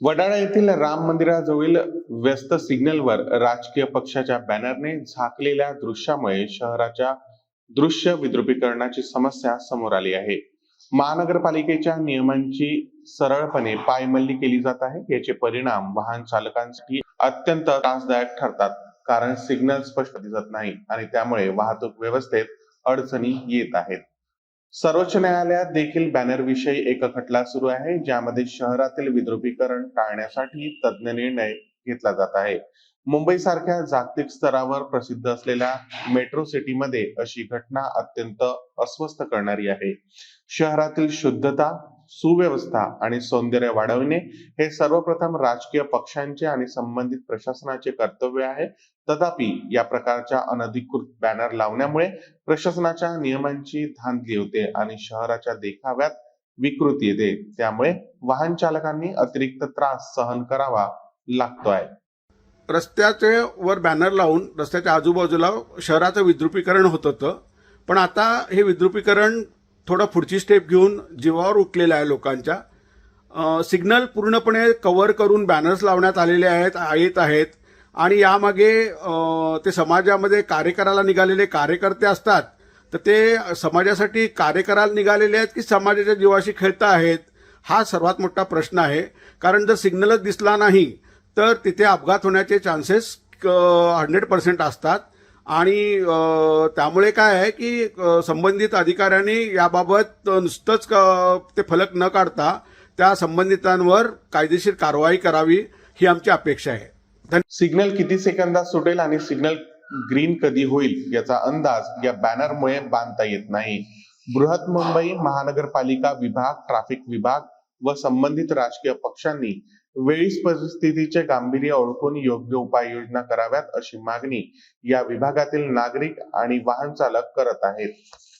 वडाळा येथील राम मंदिराजवळील व्यस्त सिग्नलवर राजकीय पक्षाच्या बॅनरने झाकलेल्या दृश्यामुळे शहराच्या दृश्य विद्रुपीकरणाची समस्या समोर आली आहे. महानगरपालिकेच्या नियमांची सरळपणे पायमल्ली केली जात आहे. याचे परिणाम वाहन चालकांसाठी अत्यंत त्रासदायक ठरतात कारण सिग्नल स्पष्ट दिसत नाही आणि त्यामुळे वाहतूक व्यवस्थेत अडचणी येत आहेत. सर्वोच्च न्यायालयात देखील बॅनर विषयी एक खटला सुरू आहे ज्यामध्ये शहरातील विद्रुपीकरण टाळण्यासाठी तज्ज्ञ निर्णय घेतला जात आहे. मुंबई सारख्या जागतिक स्तरावर प्रसिद्ध असलेल्या मेट्रो सिटीमध्ये अशी घटना अत्यंत अस्वस्थ करणारी आहे. शहरातील शुद्धता सुव्यवस्था आणि सौंदर्य वाढविणे हे सर्वप्रथम राजकीय पक्षांचे आणि संबंधित प्रशासनाचे कर्तव्य आहे. तथापि या प्रकारच्या अनधिकृत बॅनर लावण्यामुळे प्रशासनाच्या नियमांची धांदली होते आणि शहराच्या देखाव्यात विकृती येते. त्यामुळे वाहन चालकांनी अतिरिक्त त्रास सहन करावा लागतोय रस्त्याचे वर बॅनर लावून रस्त्याच्या आजूबाजूला शहराचं विद्रुपीकरण होत होतं. पण आता हे विद्रुपीकरण थोडं पुढची स्टेप घेऊन जीवावर उठलेलं आहे लोकांच्या. सिग्नल पूर्णपणे कव्हर करून बॅनर्स लावण्यात आलेले आहेत येत आहेत. आणि यामागे ते समाजामध्ये कार्य करायला निघालेले कार्यकर्ते असतात. तर ते समाजासाठी कार्य करायला निघालेले आहेत की समाजाच्या जीवाशी खेळता आहेत? हा सर्वात मोठा प्रश्न आहे. कारण जर सिग्नलच दिसला नाही तर तिथे अपघात होण्याचे चान्सेस हंड्रेड पर्सेंट असतात. आणि त्यामुळे काय आहे की संबंधित अधिकाऱ्यांनी याबाबत नुसतंच ते फलक न काढता त्या संबंधितांवर कायदेशीर कारवाई करावी ही आमची अपेक्षा आहे. सिग्नल किती सेकंदात सुटेल आणि सिग्नल ग्रीन कधी होईल याचा अंदाज या बॅनरमुळे बांधता येत नाही. बृहत मुंबई महानगरपालिका विभाग ट्रॅफिक विभाग व संबंधित राजकीय पक्षांनी वेळीच परिस्थितीचे गांभीर्य ओळखून योग्य उपाययोजना कराव्यात अशी मागणी या विभागातील नागरिक आणि वाहन चालक करत आहेत.